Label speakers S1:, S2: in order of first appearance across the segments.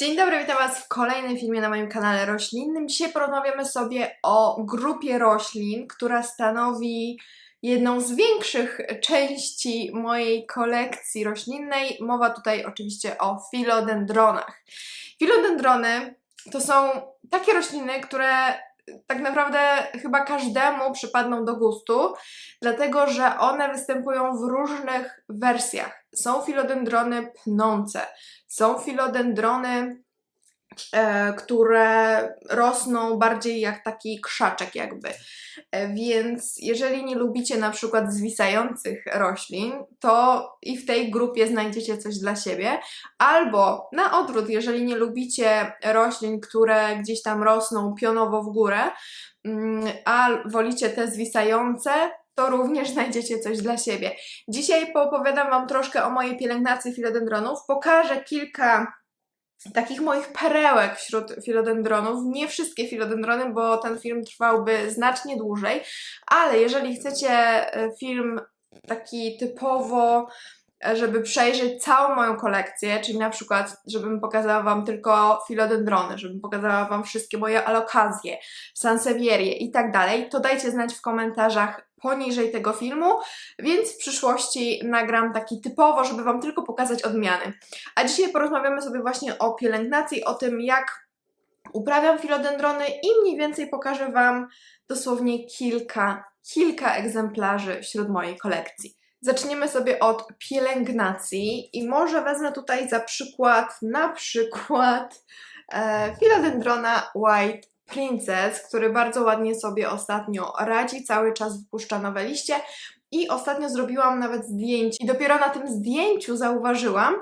S1: Dzień dobry, witam Was w kolejnym filmie na moim kanale roślinnym. Dzisiaj porozmawiamy sobie o grupie roślin, która stanowi jedną z większych części mojej kolekcji roślinnej. Mowa tutaj oczywiście o filodendronach. Filodendrony to są takie rośliny, które tak naprawdę chyba każdemu przypadną do gustu, dlatego że one występują w różnych wersjach. Są filodendrony pnące, są filodendrony, e, które rosną bardziej jak taki krzaczek jakby. E, więc jeżeli nie lubicie na przykład zwisających roślin, to i w tej grupie znajdziecie coś dla siebie. Albo na odwrót, jeżeli nie lubicie roślin, które gdzieś tam rosną pionowo w górę, mm, a wolicie te zwisające, to również znajdziecie coś dla siebie. Dzisiaj poopowiadam Wam troszkę o mojej pielęgnacji filodendronów. Pokażę kilka takich moich perełek wśród filodendronów. Nie wszystkie filodendrony, bo ten film trwałby znacznie dłużej, ale jeżeli chcecie e, film taki typowo e, żeby przejrzeć całą moją kolekcję, czyli na przykład, żebym pokazała Wam tylko filodendrony, żebym pokazała Wam wszystkie moje alokazje, sansevierie i tak dalej, to dajcie znać w komentarzach poniżej tego filmu, więc w przyszłości nagram taki typowo, żeby Wam tylko pokazać odmiany. A dzisiaj porozmawiamy sobie właśnie o pielęgnacji, o tym jak uprawiam filodendrony i mniej więcej pokażę Wam dosłownie kilka, kilka egzemplarzy wśród mojej kolekcji. Zaczniemy sobie od pielęgnacji i może wezmę tutaj za przykład na przykład e, filodendrona White Princess, który bardzo ładnie sobie ostatnio radzi, cały czas wypuszcza nowe liście. I ostatnio zrobiłam nawet zdjęcie i dopiero na tym zdjęciu zauważyłam,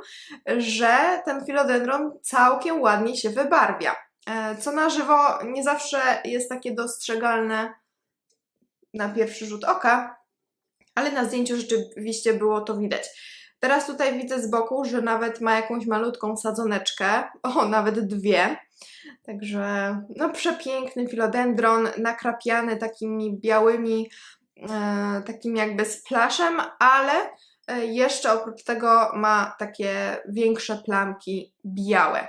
S1: że ten filodendron całkiem ładnie się wybarwia. E, co na żywo nie zawsze jest takie dostrzegalne na pierwszy rzut oka, ale na zdjęciu rzeczywiście było to widać. Teraz tutaj widzę z boku, że nawet ma jakąś malutką sadzoneczkę, o nawet dwie. Także no przepiękny filodendron, nakrapiany takimi białymi, e, takim jakby splaszem, ale e, jeszcze oprócz tego ma takie większe plamki białe.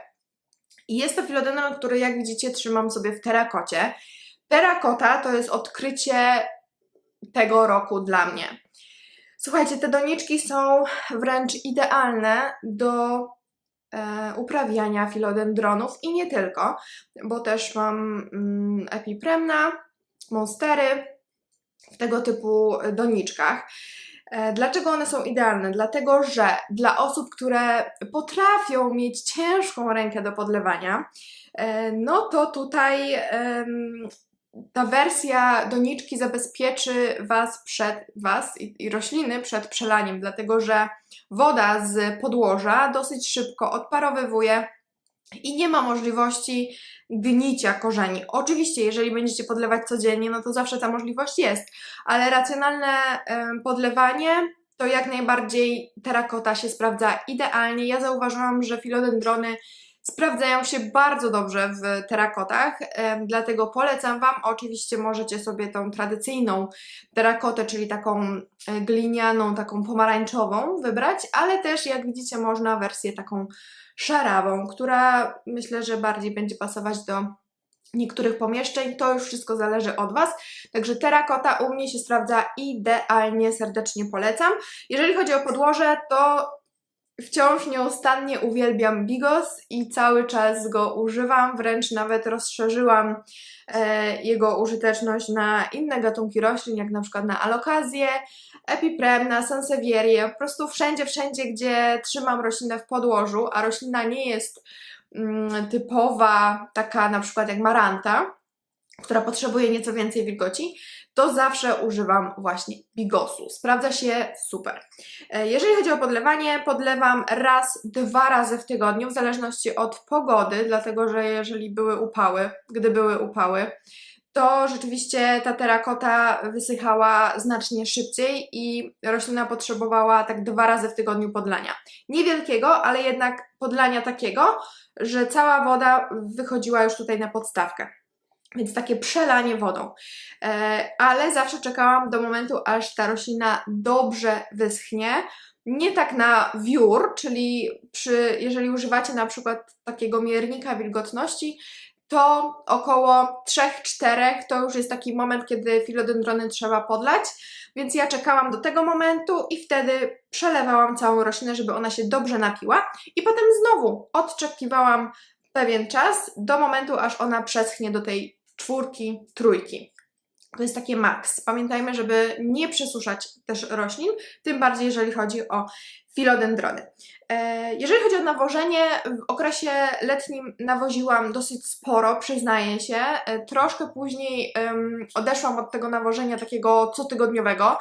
S1: I jest to filodendron, który jak widzicie trzymam sobie w terakocie. Terakota to jest odkrycie tego roku dla mnie. Słuchajcie, te doniczki są wręcz idealne do uprawiania filodendronów i nie tylko, bo też mam mm, epipremna, monstery w tego typu doniczkach. E, dlaczego one są idealne? Dlatego, że dla osób, które potrafią mieć ciężką rękę do podlewania, e, no to tutaj ta wersja doniczki zabezpieczy Was przed Was i, i, rośliny przed przelaniem, dlatego że woda z podłoża dosyć szybko odparowywuje i nie ma możliwości gnicia korzeni. Oczywiście, jeżeli będziecie podlewać codziennie, no to zawsze ta możliwość jest, ale racjonalne y, podlewanie to jak najbardziej terakota się sprawdza idealnie. Ja zauważyłam, że filodendrony sprawdzają się bardzo dobrze w terakotach, dlatego polecam Wam. Oczywiście możecie sobie tą tradycyjną terakotę, czyli taką e, glinianą, taką pomarańczową wybrać, ale też jak widzicie można wersję taką szarawą, która myślę, że bardziej będzie pasować do niektórych pomieszczeń, to już wszystko zależy od Was. Także terakota u mnie się sprawdza idealnie, serdecznie polecam. Jeżeli chodzi o podłoże, to Wciąż nieustannie uwielbiam Bigos i cały czas go używam, wręcz nawet rozszerzyłam e, jego użyteczność na inne gatunki roślin, jak na przykład na alokazję, epiprem, na sansevierię, po prostu wszędzie, wszędzie, gdzie trzymam roślinę w podłożu, a roślina nie jest mm, typowa, taka na przykład jak maranta, która potrzebuje nieco więcej wilgoci, to zawsze używam właśnie bigosu. Sprawdza się super. E, jeżeli chodzi o podlewanie, podlewam raz, dwa razy w tygodniu, w zależności od pogody, dlatego że jeżeli były upały, gdy były upały, to rzeczywiście ta terakota wysychała znacznie szybciej i roślina potrzebowała tak dwa razy w tygodniu podlania. Niewielkiego, ale jednak podlania takiego, że cała woda wychodziła już tutaj na podstawkę. Więc takie przelanie wodą. E, ale zawsze czekałam do momentu, aż ta roślina dobrze wyschnie, nie tak na wiór, czyli przy, jeżeli używacie na przykład takiego miernika wilgotności, to około 3-4 to już jest taki moment, kiedy filodendrony trzeba podlać, więc ja czekałam do tego momentu i wtedy przelewałam całą roślinę, żeby ona się dobrze napiła. I potem znowu odczekiwałam pewien czas do momentu, aż ona przeschnie do tej czwórki, trójki. To jest takie maks. Pamiętajmy, żeby nie przesuszać też roślin, tym bardziej jeżeli chodzi o filodendrony. E, Jeżeli chodzi o nawożenie, w okresie letnim nawoziłam dosyć sporo, przyznaję się. E, Troszkę później odeszłam od tego nawożenia takiego cotygodniowego,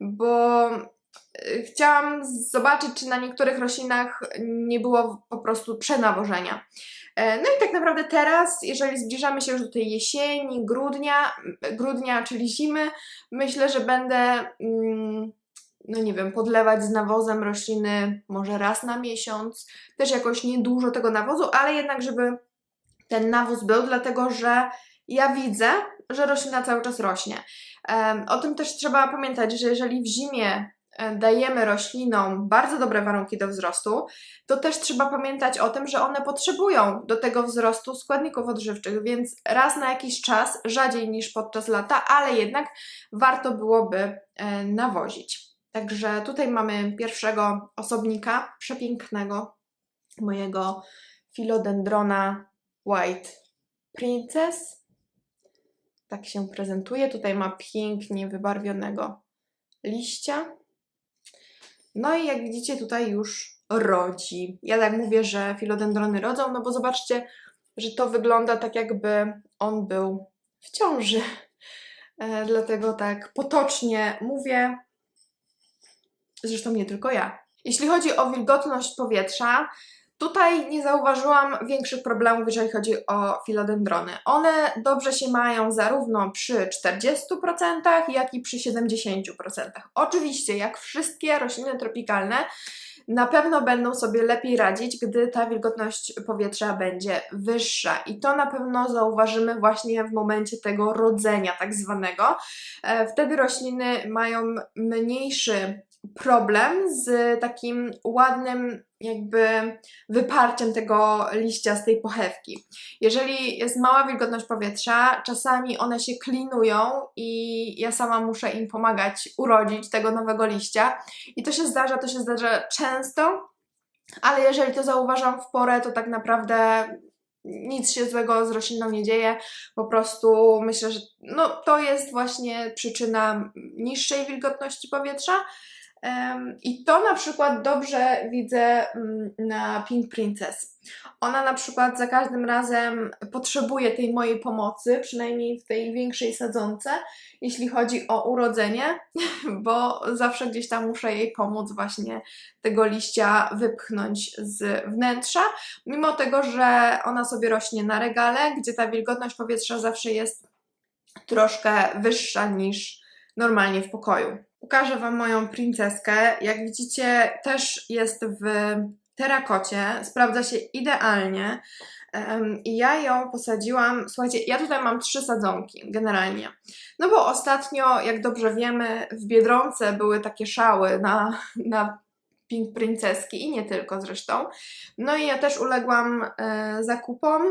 S1: bo e, chciałam zobaczyć, czy na niektórych roślinach nie było po prostu przenawożenia. E, No i tak naprawdę teraz, jeżeli zbliżamy się już do tej jesieni, grudnia, grudnia, czyli zimy, myślę, że będę, mm, no nie wiem, podlewać z nawozem rośliny może raz na miesiąc, też jakoś niedużo tego nawozu, ale jednak, żeby ten nawóz był, dlatego że ja widzę, że roślina cały czas rośnie. Em, O tym też trzeba pamiętać, że jeżeli w zimie e, dajemy roślinom bardzo dobre warunki do wzrostu, to też trzeba pamiętać o tym, że one potrzebują do tego wzrostu składników odżywczych, więc raz na jakiś czas, rzadziej niż podczas lata, ale jednak warto byłoby e, nawozić. Także tutaj mamy pierwszego osobnika, przepięknego mojego filodendrona White Princess. Tak się prezentuje. Tutaj ma pięknie wybarwionego liścia. No i jak widzicie, tutaj już rodzi. Ja tak mówię, że filodendrony rodzą, no bo zobaczcie, że to wygląda tak, jakby on był w ciąży. E, dlatego tak potocznie mówię. Zresztą nie tylko ja. Jeśli chodzi o wilgotność powietrza, tutaj nie zauważyłam większych problemów, jeżeli chodzi o filodendrony. One dobrze się mają zarówno przy 40%, jak i przy 70%. Oczywiście, jak wszystkie rośliny tropikalne, na pewno będą sobie lepiej radzić, gdy ta wilgotność powietrza będzie wyższa. I to na pewno zauważymy właśnie w momencie tego rodzenia, tak zwanego. E, Wtedy rośliny mają mniejszy problem z takim ładnym, jakby wyparciem tego liścia z tej pochewki. Jeżeli jest mała wilgotność powietrza, czasami one się klinują i ja sama muszę im pomagać urodzić tego nowego liścia. I to się zdarza, to się zdarza często, ale jeżeli to zauważam w porę, to tak naprawdę nic się złego z rośliną nie dzieje. Po prostu myślę, że no, to jest właśnie przyczyna niższej wilgotności powietrza. I to na przykład dobrze widzę mm, na Pink Princess. Ona na przykład za każdym razem potrzebuje tej mojej pomocy, przynajmniej w tej większej sadzonce, jeśli chodzi o urodzenie, bo zawsze gdzieś tam muszę jej pomóc właśnie tego liścia wypchnąć z wnętrza, mimo tego, że ona sobie rośnie na regale, gdzie ta wilgotność powietrza zawsze jest troszkę wyższa niż normalnie w pokoju. Pokażę Wam moją princeskę. Jak widzicie, też jest w terakocie. Sprawdza się idealnie. I ja ją posadziłam. Słuchajcie, ja tutaj mam trzy sadzonki generalnie. No bo ostatnio, jak dobrze wiemy, w biedronce były takie szały na, na Pink Princeski i nie tylko zresztą. No i ja też uległam e, zakupom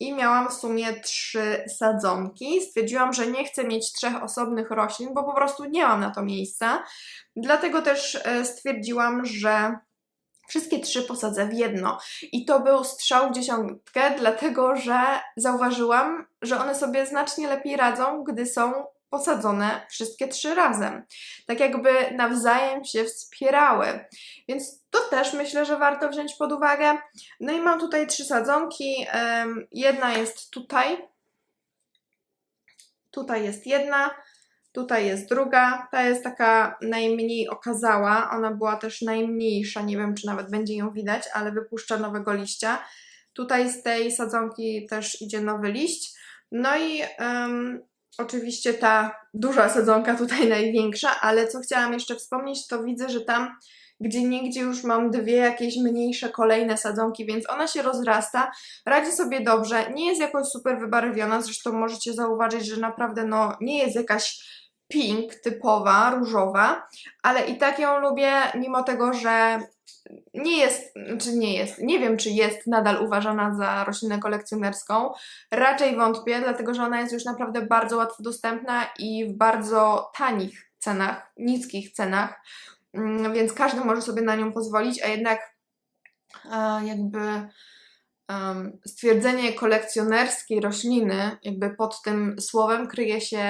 S1: i miałam w sumie trzy sadzonki. Stwierdziłam, że nie chcę mieć trzech osobnych roślin, bo po prostu nie mam na to miejsca. Dlatego też e, stwierdziłam, że wszystkie trzy posadzę w jedno. I to był strzał w dziesiątkę, dlatego że zauważyłam, że one sobie znacznie lepiej radzą, gdy są posadzone wszystkie trzy razem. Tak jakby nawzajem się wspierały. Więc to też myślę, że warto wziąć pod uwagę. No i mam tutaj trzy sadzonki. Jedna jest tutaj. Tutaj jest jedna. Tutaj jest druga. Ta jest taka najmniej okazała. Ona była też najmniejsza. Nie wiem, czy nawet będzie ją widać, ale wypuszcza nowego liścia. Tutaj z tej sadzonki też idzie nowy liść. No i em, oczywiście ta duża sadzonka tutaj największa, ale co chciałam jeszcze wspomnieć, to widzę, że tam gdzie niegdzie już mam dwie jakieś mniejsze kolejne sadzonki, więc ona się rozrasta, radzi sobie dobrze, nie jest jakoś super wybarwiona, zresztą możecie zauważyć, że naprawdę no nie jest jakaś pink typowa, różowa, ale i tak ją lubię, mimo tego, że nie jest, czy nie jest, nie wiem, czy jest nadal uważana za roślinę kolekcjonerską. Raczej wątpię, dlatego że ona jest już naprawdę bardzo łatwo dostępna i w bardzo tanich cenach, niskich cenach, Mm, więc każdy może sobie na nią pozwolić, a jednak e, jakby stwierdzenie kolekcjonerskiej rośliny, jakby pod tym słowem kryje się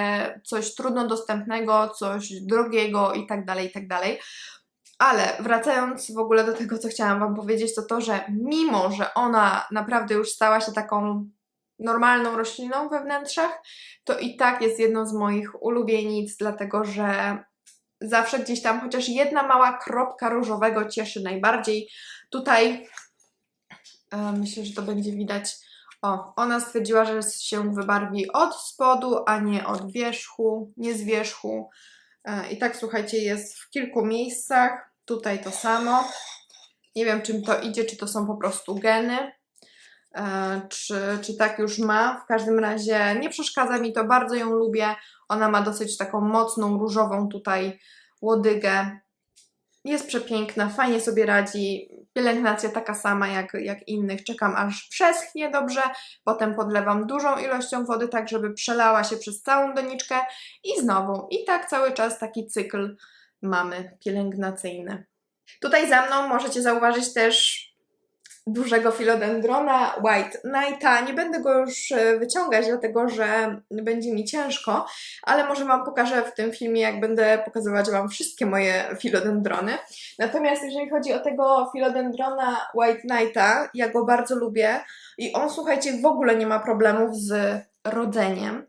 S1: coś trudno dostępnego, coś drogiego i tak Ale wracając w ogóle do tego, co chciałam Wam powiedzieć, to to, że mimo, że ona naprawdę już stała się taką normalną rośliną we wnętrzach, to i tak jest jedną z moich ulubienic, dlatego że zawsze gdzieś tam chociaż jedna mała kropka różowego cieszy najbardziej. Tutaj e, myślę, że to będzie widać. O, ona stwierdziła, że się wybarwi od spodu, a nie od wierzchu, nie z wierzchu. E, I tak słuchajcie, jest w kilku miejscach. Tutaj to samo. Nie wiem, czym to idzie, czy to są po prostu geny, e, czy, czy tak już ma. W każdym razie nie przeszkadza mi to, bardzo ją lubię. Ona ma dosyć taką mocną, różową tutaj łodygę. Jest przepiękna, fajnie sobie radzi. Pielęgnacja taka sama jak, jak innych. Czekam aż przeschnie dobrze, potem podlewam dużą ilością wody, tak żeby przelała się przez całą doniczkę i znowu. I tak cały czas taki cykl mamy pielęgnacyjny. Tutaj za mną możecie zauważyć też dużego filodendrona White Nighta. Nie będę go już e, wyciągać, dlatego że będzie mi ciężko, ale może Wam pokażę w tym filmie, jak będę pokazywać Wam wszystkie moje filodendrony. Natomiast jeżeli chodzi o tego filodendrona White Nighta, ja go bardzo lubię i on, słuchajcie, w ogóle nie ma problemów z rodzeniem.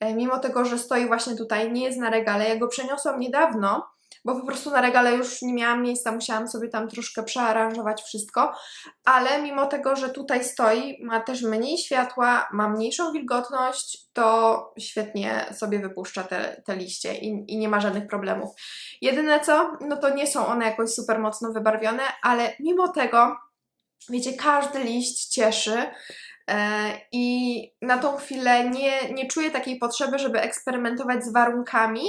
S1: E, Mimo tego, że stoi właśnie tutaj, nie jest na regale. Ja go przeniosłam niedawno, bo po prostu na regale już nie miałam miejsca, musiałam sobie tam troszkę przearanżować wszystko, ale mimo tego, że tutaj stoi, ma też mniej światła, ma mniejszą wilgotność, to świetnie sobie wypuszcza te, te liście i, i nie ma żadnych problemów. Jedyne co, no to nie są one jakoś super mocno wybarwione, ale mimo tego, wiecie, każdy liść cieszy, E, I na tą chwilę nie, nie czuję takiej potrzeby, żeby eksperymentować z warunkami,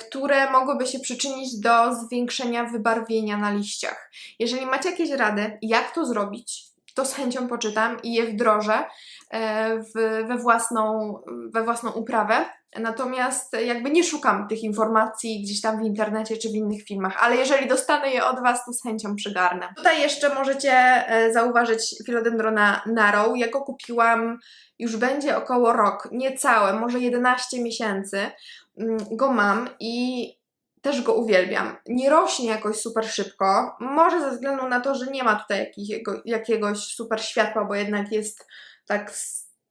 S1: które mogłyby się przyczynić do zwiększenia wybarwienia na liściach. Jeżeli macie jakieś rady, jak to zrobić, to z chęcią poczytam i je wdrożę e, we, własną, we własną uprawę. Natomiast jakby nie szukam tych informacji gdzieś tam w internecie czy w innych filmach, ale jeżeli dostanę je od Was, to z chęcią przygarnę. Tutaj jeszcze możecie e, zauważyć Philodendrona Narrow. Ja go kupiłam już będzie około rok, niecałe, może 11 miesięcy mm, go mam i też go uwielbiam. Nie rośnie jakoś super szybko, może ze względu na to, że nie ma tutaj jakiego, jakiegoś super światła, bo jednak jest tak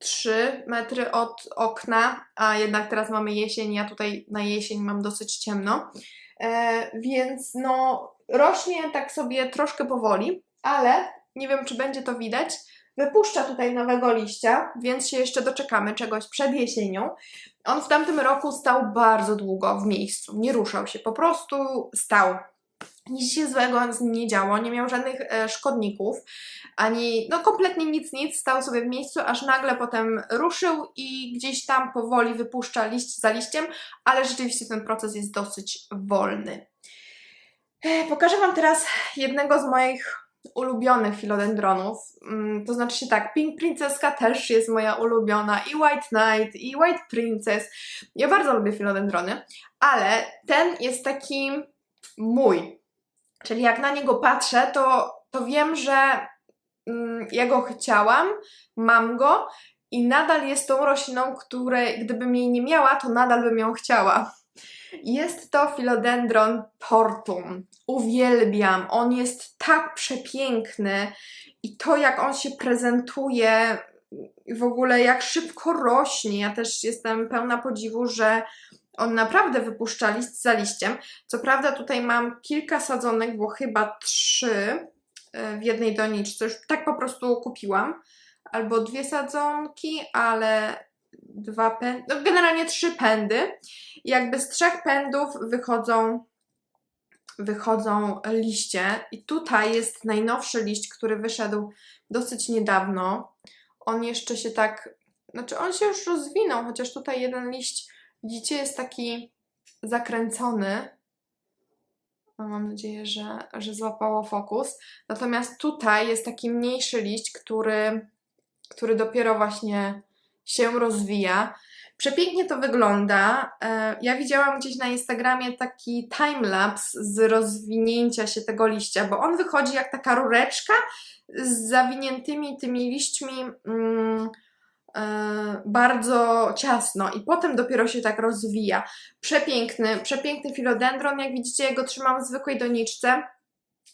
S1: 3 metry od okna, a jednak teraz mamy jesień, ja tutaj na jesień mam dosyć ciemno, e, więc no rośnie tak sobie troszkę powoli, ale nie wiem czy będzie to widać, wypuszcza tutaj nowego liścia, więc się jeszcze doczekamy czegoś przed jesienią. On w tamtym roku stał bardzo długo w miejscu, nie ruszał się, po prostu stał. Nic się złego z nim nie działo, nie miał żadnych e, szkodników, ani no kompletnie nic, nic, stał sobie w miejscu, aż nagle potem ruszył i gdzieś tam powoli wypuszcza liść za liściem, ale rzeczywiście ten proces jest dosyć wolny. E, Pokażę Wam teraz jednego z moich ulubionych filodendronów. Mm, To znaczy się tak, Pink Princeska też jest moja ulubiona, i White Knight, i White Princess. Ja bardzo lubię filodendrony, ale ten jest taki mój. Czyli jak na niego patrzę, to, to wiem, że mm, ja go chciałam, mam go i nadal jest tą rośliną, której gdybym jej nie miała, to nadal bym ją chciała. Jest to Philodendron tortum. Uwielbiam. On jest tak przepiękny i to, jak on się prezentuje, w ogóle jak szybko rośnie. Ja też jestem pełna podziwu, że on naprawdę wypuszcza liść za liściem. Co prawda, tutaj mam kilka sadzonek, bo chyba trzy e, w jednej doniczce. Już tak po prostu kupiłam. Albo dwie sadzonki, ale dwa pędy, no generalnie trzy pędy. I jakby z trzech pędów wychodzą, wychodzą liście. I tutaj jest najnowszy liść, który wyszedł dosyć niedawno. On jeszcze się tak, znaczy on się już rozwinął, chociaż tutaj jeden liść, widzicie, jest taki zakręcony. No, mam nadzieję, że, że złapało fokus. Natomiast tutaj jest taki mniejszy liść, który, który dopiero właśnie się rozwija. Przepięknie to wygląda. E, Ja widziałam gdzieś na Instagramie taki timelapse z rozwinięcia się tego liścia, bo on wychodzi jak taka rureczka z zawiniętymi tymi liśćmi mm, bardzo ciasno i potem dopiero się tak rozwija. Przepiękny, przepiękny filodendron. Jak widzicie, ja go trzymam w zwykłej doniczce.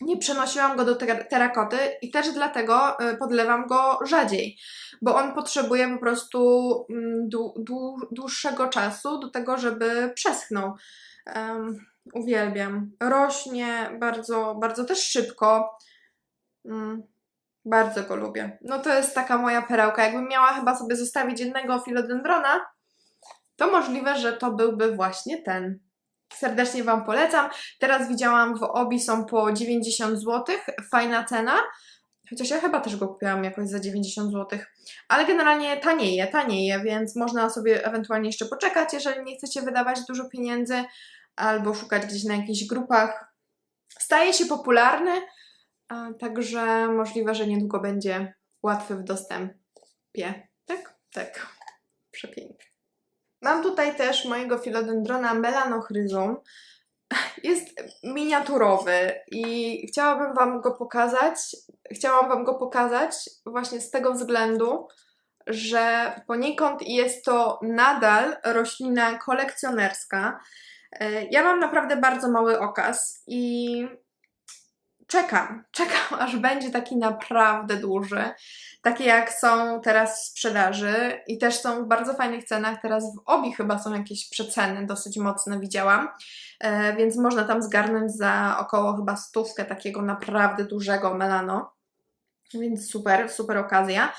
S1: Nie przenosiłam go do ter- terakoty i też dlatego e, podlewam go rzadziej, bo on potrzebuje po prostu mm, dłu- dłu- dłuższego czasu do tego, żeby przeschnął. Em, uwielbiam. Rośnie bardzo, bardzo też szybko. Mm, bardzo go lubię. No to jest taka moja perełka. Jakbym miała chyba sobie zostawić jednego filodendrona, to możliwe, że to byłby właśnie ten. Serdecznie Wam polecam. Teraz widziałam w Obi są po 90 zł. Fajna cena. Chociaż ja chyba też go kupiłam jakoś za 90 zł. Ale generalnie tanieje, tanieje, więc można sobie ewentualnie jeszcze poczekać, jeżeli nie chcecie wydawać dużo pieniędzy albo szukać gdzieś na jakichś grupach. Staje się popularny, także możliwe, że niedługo będzie łatwy w dostępie. Tak? Tak. Przepięknie. Mam tutaj też mojego filodendrona melanochryzum. Jest miniaturowy i chciałabym Wam go pokazać. Chciałam Wam go pokazać właśnie z tego względu, że poniekąd jest to nadal roślina kolekcjonerska. E, Ja mam naprawdę bardzo mały okaz i czekam, czekam aż będzie taki naprawdę duży. Takie jak są teraz w sprzedaży i też są w bardzo fajnych cenach. Teraz w obi chyba są jakieś przeceny dosyć mocne, widziałam. E, więc można tam zgarnąć za około chyba stówkę takiego naprawdę dużego melano. Więc super, super okazja.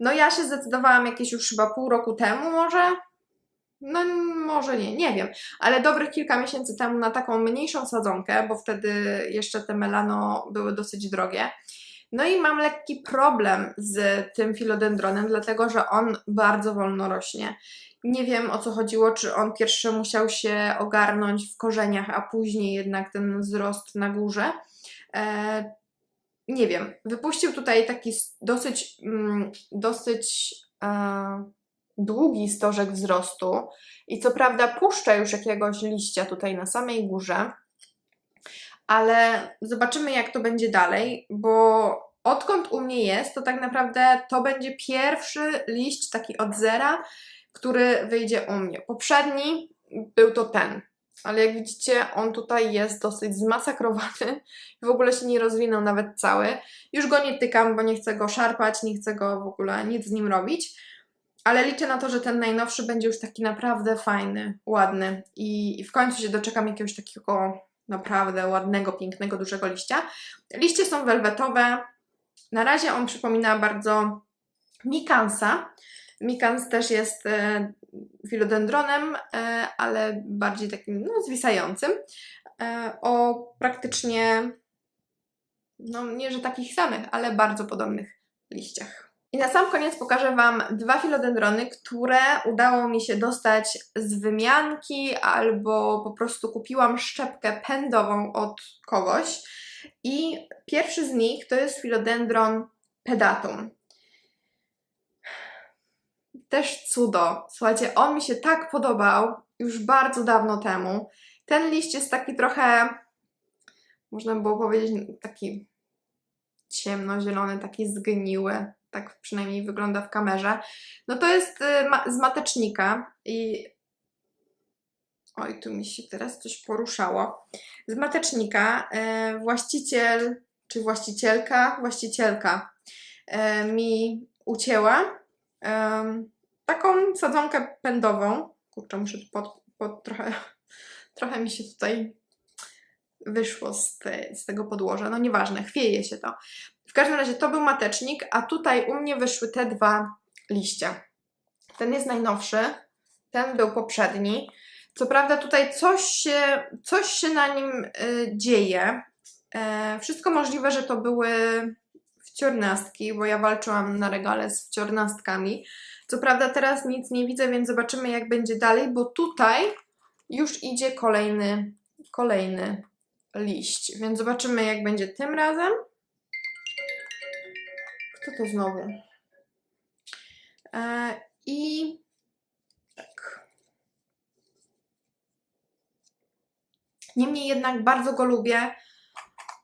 S1: No ja się zdecydowałam jakieś już chyba pół roku temu może. No może nie, nie wiem, ale dobrych kilka miesięcy temu na taką mniejszą sadzonkę, bo wtedy jeszcze te melano były dosyć drogie. No i mam lekki problem z tym filodendronem, dlatego że on bardzo wolno rośnie. Nie wiem o co chodziło, czy on pierwszy musiał się ogarnąć w korzeniach, a później jednak ten wzrost na górze. E, nie wiem. Wypuścił tutaj taki dosyć, mm, dosyć e, długi stożek wzrostu i co prawda puszcza już jakiegoś liścia tutaj na samej górze, ale zobaczymy jak to będzie dalej, bo odkąd u mnie jest, to tak naprawdę to będzie pierwszy liść taki od zera, który wyjdzie u mnie. Poprzedni był to ten, ale jak widzicie, on tutaj jest dosyć zmasakrowany. W ogóle się nie rozwinął nawet cały. Już go nie tykam, bo nie chcę go szarpać, nie chcę go w ogóle nic z nim robić. Ale liczę na to, że ten najnowszy będzie już taki naprawdę fajny, ładny i, i w końcu się doczekam jakiegoś takiego naprawdę ładnego, pięknego, dużego liścia. Liście są welwetowe. Na razie on przypomina bardzo mikansa. Mikans też jest e, filodendronem, e, ale bardziej takim no, zwisającym. E, o praktycznie, no nie że takich samych, ale bardzo podobnych liściach. I na sam koniec pokażę Wam dwa filodendrony, które udało mi się dostać z wymianki albo po prostu kupiłam szczepkę pędową od kogoś. I pierwszy z nich to jest filodendron pedatum. Też cudo. Słuchajcie, on mi się tak podobał już bardzo dawno temu. Ten liść jest taki trochę, można było powiedzieć, taki ciemnozielony, taki zgniły. Tak przynajmniej wygląda w kamerze. No to jest y, z matecznika i Oj, tu mi się teraz coś poruszało. Z matecznika e, właściciel, czy właścicielka, właścicielka e, mi ucięła taką sadzonkę pędową. Kurczę, muszę pod, pod trochę, trochę mi się tutaj wyszło z, te, z tego podłoża. No nieważne, chwieje się to. Każdym razie to był matecznik, a tutaj u mnie wyszły te dwa liście. Ten jest najnowszy, ten był poprzedni. Co prawda tutaj coś się, coś się na nim y, dzieje. E, wszystko możliwe, że to były wciornastki, bo ja walczyłam na regale z wciornastkami. Co prawda teraz nic nie widzę, więc zobaczymy jak będzie dalej, bo tutaj już idzie kolejny, kolejny liść. Więc zobaczymy, jak będzie tym razem. Kto to znowu? E, I tak. Niemniej jednak bardzo go lubię.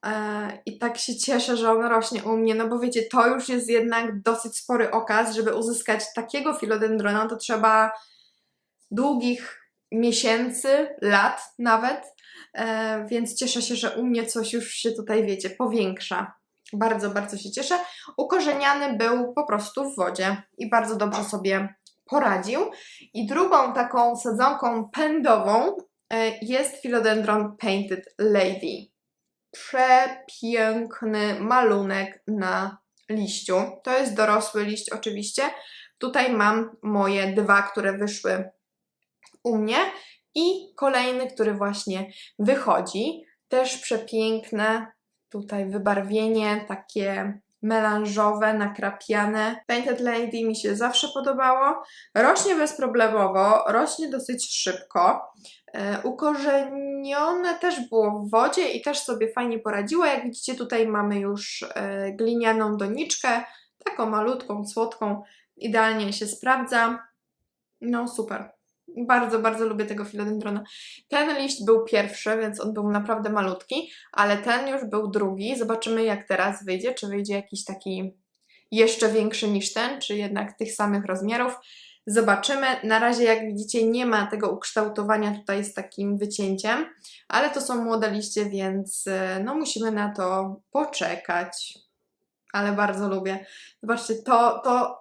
S1: E, I tak się cieszę, że on rośnie u mnie, no bo wiecie, to już jest jednak dosyć spory okaz, żeby uzyskać takiego filodendrona, to trzeba długich miesięcy, lat nawet, e, więc cieszę się, że u mnie coś już się tutaj, wiecie, powiększa. Bardzo, bardzo się cieszę. Ukorzeniany był po prostu w wodzie i bardzo dobrze sobie poradził. I drugą taką sadzonką pędową e, jest Philodendron Painted Lady przepiękny malunek na liściu. To jest dorosły liść oczywiście. Tutaj mam moje dwa, które wyszły u mnie i kolejny, który właśnie wychodzi. Też przepiękne tutaj wybarwienie, takie melanżowe, nakrapiane. Painted Lady mi się zawsze podobało. Rośnie bezproblemowo, rośnie dosyć szybko. E, ukorzenione też było w wodzie i też sobie fajnie poradziło. Jak widzicie, tutaj mamy już e, glinianą doniczkę, taką malutką, słodką. Idealnie się sprawdza. No super. Bardzo, bardzo lubię tego filodendrona. Ten liść był pierwszy, więc on był naprawdę malutki, ale ten już był drugi. Zobaczymy, jak teraz wyjdzie. Czy wyjdzie jakiś taki jeszcze większy niż ten, czy jednak tych samych rozmiarów. Zobaczymy. Na razie, jak widzicie, nie ma tego ukształtowania tutaj z takim wycięciem, ale to są młode liście, więc e, no musimy na to poczekać. Ale bardzo lubię. Zobaczcie, to, to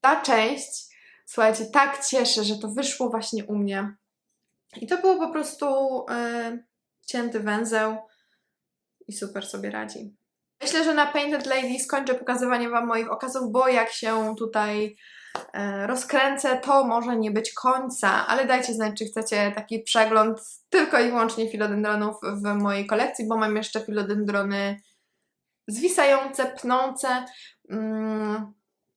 S1: ta część, słuchajcie, tak cieszę, że to wyszło właśnie u mnie. I to było po prostu e, cięty węzeł i super sobie radzi. Myślę, że na Painted Lady skończę pokazywanie Wam moich okazów, bo jak się tutaj e, rozkręcę, to może nie być końca, ale dajcie znać, czy chcecie taki przegląd tylko i wyłącznie filodendronów w mojej kolekcji, bo mam jeszcze filodendrony zwisające, pnące, mm,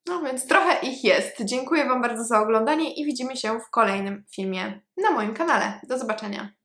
S1: no więc trochę ich jest. Dziękuję Wam bardzo za oglądanie i widzimy się w kolejnym filmie na moim kanale. Do zobaczenia.